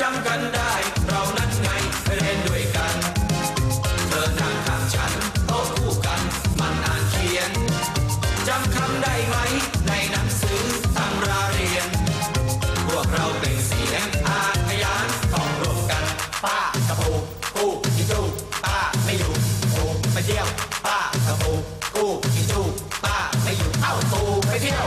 จำกันได้ เรานั้นไงเรีนด้วยกัน เธอนั่งข้างฉันโต๊ะคู่กัน มันอ่านเขียนจำคำไดไหม ในหนังสือตำราเรียน พวกเราเป็นสียงอาพยานต้องกัน ป้ากรปูกูกิจูป้าไม่อยู่กูไปเที่ยว ป้ากรปูกูกิจูป้าไม่อยู่เอ้ากูไปเที่ยว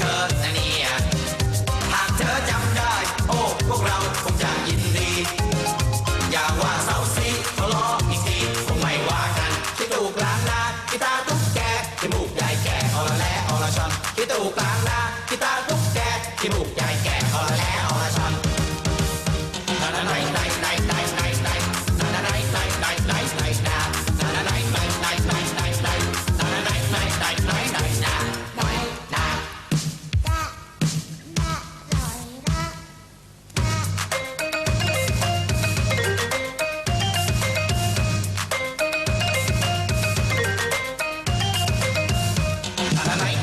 Kita ukana, kita tukket, kibuk ta rút ole, ole son. Sana näin, näin, näin, näin, näin, näin. Sana näin, näin, näin, näin, näin, näin. Sana näin, näin, näin, näin, näin, näin. Sana näin, näin, näin, näin, näin, näin.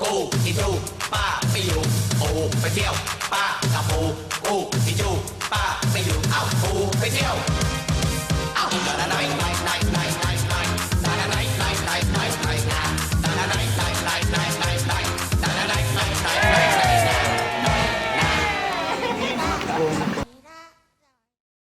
กูจิจูป้าไม่อยู่ปูไปเที่ยว ป้ากับกูกูจิจูป้าไม่อยู่ เอาปูไปเที่ยว